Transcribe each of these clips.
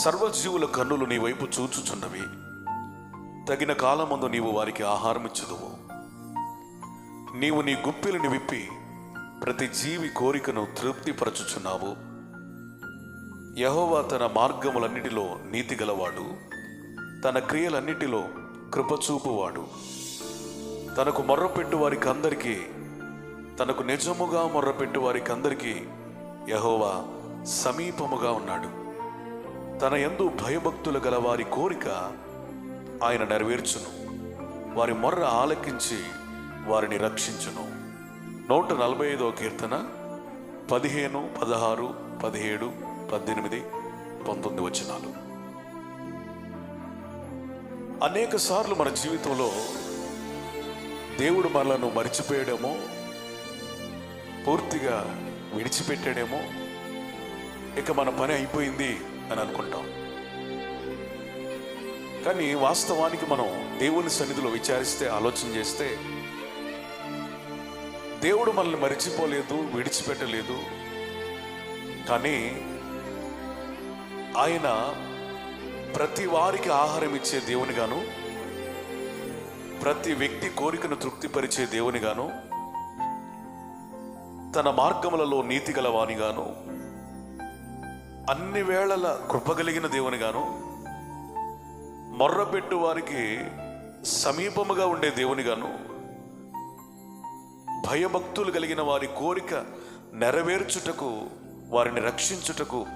సర్వజీవుల కన్నులు నీ వైపు చూచుచున్నవి. తగిన కాలమందు నీవు వారికి ఆహారం ఇచ్చదువు నీవు నీ గుప్పిలిని విప్పి ప్రతి జీవి కోరికను తృప్తిపరచుచున్నావు. యహోవా తన మార్గములన్నిటిలో నీతి గలవాడు తన క్రియలన్నిటిలో కృపచూపువాడు. తనకు మొర్రపెట్టు వారికి అందరికీ తనకు నిజముగా మొర్రపెట్టు వారికి అందరికీ యహోవా సమీపముగా ఉన్నాడు. తన యందు భయభక్తులు గల వారి కోరిక ఆయన నెరవేర్చును. వారి మొర్ర ఆలకించి వారిని రక్షించును. నూట నలభై ఐదో కీర్తన పదిహేను పదహారు పదిహేడు పద్దెనిమిది పంతొమ్మిది వచనాలు. అనేక సార్లు మన జీవితంలో దేవుడు మనలను మరిచిపోయాడేమో పూర్తిగా విడిచిపెట్టాడేమో ఇక మన పని అయిపోయింది. అని అనుకుంటాం. కానీ వాస్తవానికి మనం దేవుని సన్నిధిలో విచారిస్తే ఆలోచన చేస్తే దేవుడు మనల్ని మరిచిపోలేదు విడిచిపెట్టలేదు. కానీ ఆయన ప్రతి వారికి ఆహారం ఇచ్చే దేవునిగాను ప్రతి వ్యక్తి కోరికను తృప్తిపరిచే దేవునిగాను తన మార్గములలో నీతి గలవానిగాను అన్ని వేళల కృపగలిగిన దేవునిగాను మొర్రపెట్టు వారికి సమీపముగా ఉండే దేవునిగాను భయభక్తులు కలిగిన వారి కోరిక నెరవేర్చుటకు వారిని రక్షించుటకు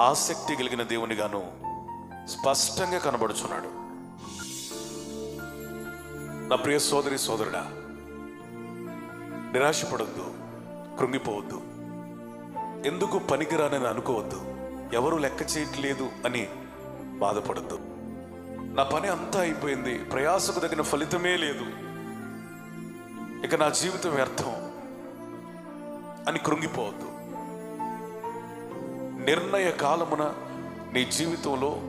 ఆసక్తి కలిగిన దేవునిగాను స్పష్టంగా కనబడుచున్నాడు. నా ప్రియ సోదరి సోదరుడా నిరాశపడొద్దు కృంగిపోవద్దు. ఎందుకు పనికిరానని అనుకోవద్దు. ఎవరు లెక్క చేయట్లేదు అని బాధపడద్దు. నా పని అంతా అయిపోయింది. ప్రయాసకు తగిన ఫలితమే లేదు. ఇక నా జీవితం వ్యర్థం అని కృంగిపోవద్దు. నిర్ణయ కాలమున నీ జీవితంలో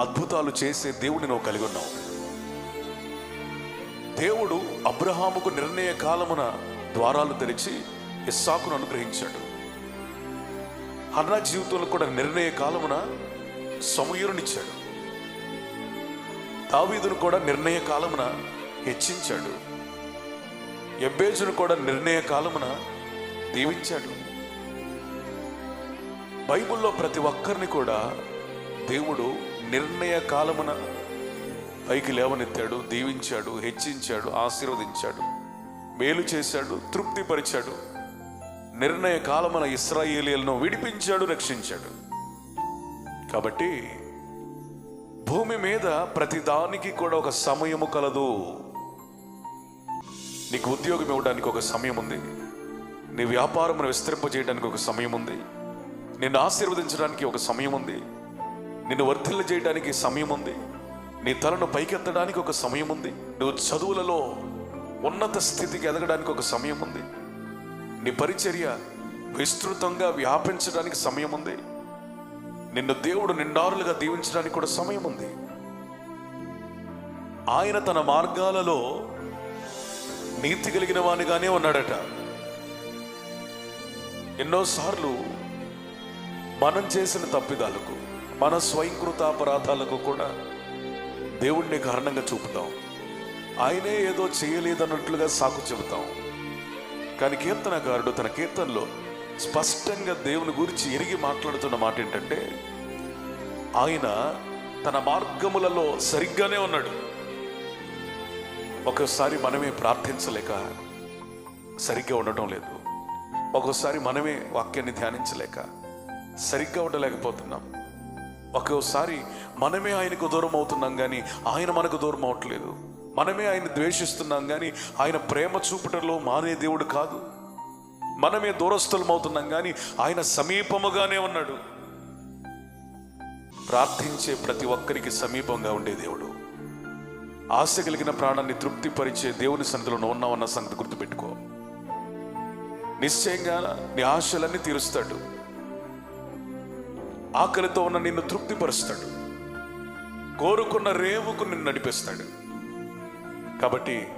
అద్భుతాలు చేసే దేవుని నువ్వు కలిగి ఉన్నావు. దేవుడు అబ్రహాముకు నిర్ణయ కాలమున ద్వారాలు తెరిచి ఇస్సాకును అనుగ్రహించాడు. హన్నా జీవితంలో కూడా నిర్ణయ కాలమున సమయురునిచ్చాడు. దావీదును కూడా నిర్ణయ కాలమున హెచ్చించాడు. ఎబ్బేజును కూడా నిర్ణయ కాలమున దీవించాడు. బైబిల్లో ప్రతి ఒక్కరిని కూడా దేవుడు నిర్ణయ కాలమున పైకి లేవనెత్తాడు దీవించాడు హెచ్చించాడు ఆశీర్వదించాడు మేలు చేశాడు తృప్తిపరిచాడు. నిర్ణయ కాలమున ఇస్రాయేలీలను విడిపించాడు రక్షించాడు. కాబట్టి భూమి మీద ప్రతి దానికి కూడా ఒక సమయము కలదు. నీకు ఉద్యోగం ఇవ్వడానికి ఒక సమయం ఉంది. నీ వ్యాపారమును విస్తరింపజేయడానికి ఒక సమయం ఉంది. నిన్ను ఆశీర్వదించడానికి ఒక సమయం ఉంది. నిన్ను వర్ధిల్ల చేయడానికి సమయం ఉంది. నీ తలను పైకెత్తడానికి ఒక సమయం ఉంది. నువ్వు చదువులలో ఉన్నత స్థితికి ఎదగడానికి ఒక సమయం ఉంది. నీ పరిచర్య విస్తృతంగా వ్యాపించడానికి సమయం ఉంది నిన్ను దేవుడు నిండారులుగా దీవించడానికి కూడా సమయం ఉంది ఆయన తన మార్గాలలో నీతి కలిగిన వానిగానే ఉన్నాడట. ఎన్నోసార్లు మనం చేసిన తప్పిదాలకు మన స్వయంకృత అపరాధాలకు కూడా దేవుణ్ణి కారణంగా చూపుతాం. ఆయనే ఏదో చేయలేదన్నట్లుగా సాకు చెబుతాం. కానీ కీర్తనకారుడు తన కీర్తనలో స్పష్టంగా దేవుని గురించి ఎరిగి మాట్లాడుతున్న మాట ఏంటంటే ఆయన తన మార్గములలో సరిగ్గానే ఉన్నాడు. ఒకసారి మనమే ప్రార్థించలేక సరిగ్గా ఉండటం లేదు. ఒక్కోసారి మనమే వాక్యాన్ని ధ్యానించలేక సరిగ్గా ఉండలేకపోతున్నాం. ఒక్కోసారి మనమే ఆయనకు దూరం అవుతున్నాం కానీ ఆయన మనకు దూరం అవట్లేదు. మనమే ఆయన ద్వేషిస్తున్నాం కానీ ఆయన ప్రేమ చూపుటలో మానే దేవుడు కాదు. మనమే దూరస్థులం అవుతున్నాం కానీ ఆయన సమీపముగానే ఉన్నాడు. ప్రార్థించే ప్రతి ఒక్కరికి సమీపంగా ఉండే దేవుడు. ఆశ కలిగిన ప్రాణాన్ని తృప్తిపరిచే దేవుని సన్నిధిలో నువ్వు ఉన్నావన్న సంగతి గుర్తుపెట్టుకో. నిశ్చయంగా నీ ఆశలన్నీ తీరుస్తాడు. ఆకలితో ఉన్న నిన్ను తృప్తిపరుస్తాడు. కోరుకున్న రేవుకు నిన్ను నడిపిస్తాడు. కాబట్టి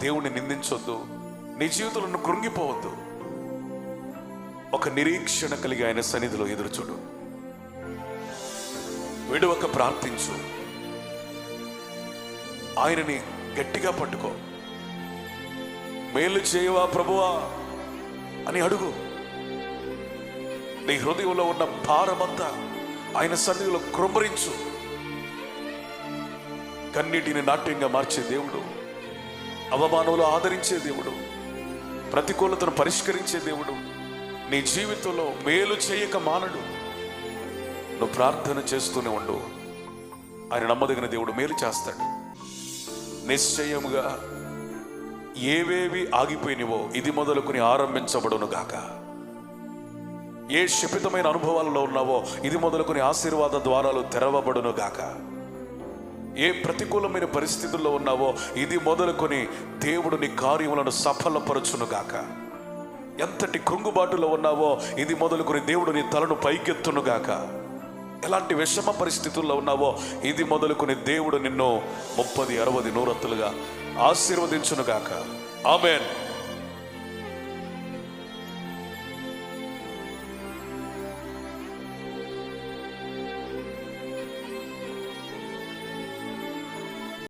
దేవుణ్ణి నిందించొద్దు. నీ జీవితంలో కృంగిపోవద్దు. ఒక నిరీక్షణ కలిగి ఆయన సన్నిధిలో ఎదురుచూడు. విడవక ప్రార్థించు. ఆయనని గట్టిగా పట్టుకో. మేలు చేయవా ప్రభువా అని అడుగు. నీ హృదయంలో ఉన్న భారమంతా ఆయన సన్నిధిలో కృంభరించు కన్నీటిని నాట్యంగా మార్చే దేవుడు. అవమానంలో ఆదరించే దేవుడు. ప్రతికూలతను పరిష్కరించే దేవుడు. నీ జీవితంలో మేలు చేయక మానడు. నువ్వు ప్రార్థన చేస్తూనే ఉండు. ఆయన నమ్మదగిన దేవుడు మేలు చేస్తాడు. నిశ్చయముగా ఏవేవి ఆగిపోయినవో ఇది మొదలుకొని ఆరంభించబడును గాక. ఏ శపితమైన అనుభవాలలో ఉన్నావో ఇది మొదలుకొని ఆశీర్వాద ద్వారాలు తెరవబడును గాక. ఏ ప్రతికూలమైన పరిస్థితుల్లో ఉన్నావో ఇది మొదలుకొని దేవుడు నీ కార్యములను సఫలపరచునుగాక. ఎంతటి కృంగుబాటులో ఉన్నావో ఇది మొదలుకొని దేవుడు నీ తలను పైకెత్తును గాక ఎలాంటి విషమ పరిస్థితుల్లో ఉన్నావో ఇది మొదలుకొని దేవుడు నిన్ను ముప్పది అరవది నూరత్తులుగా ఆశీర్వదించును గాక ఆమెన్.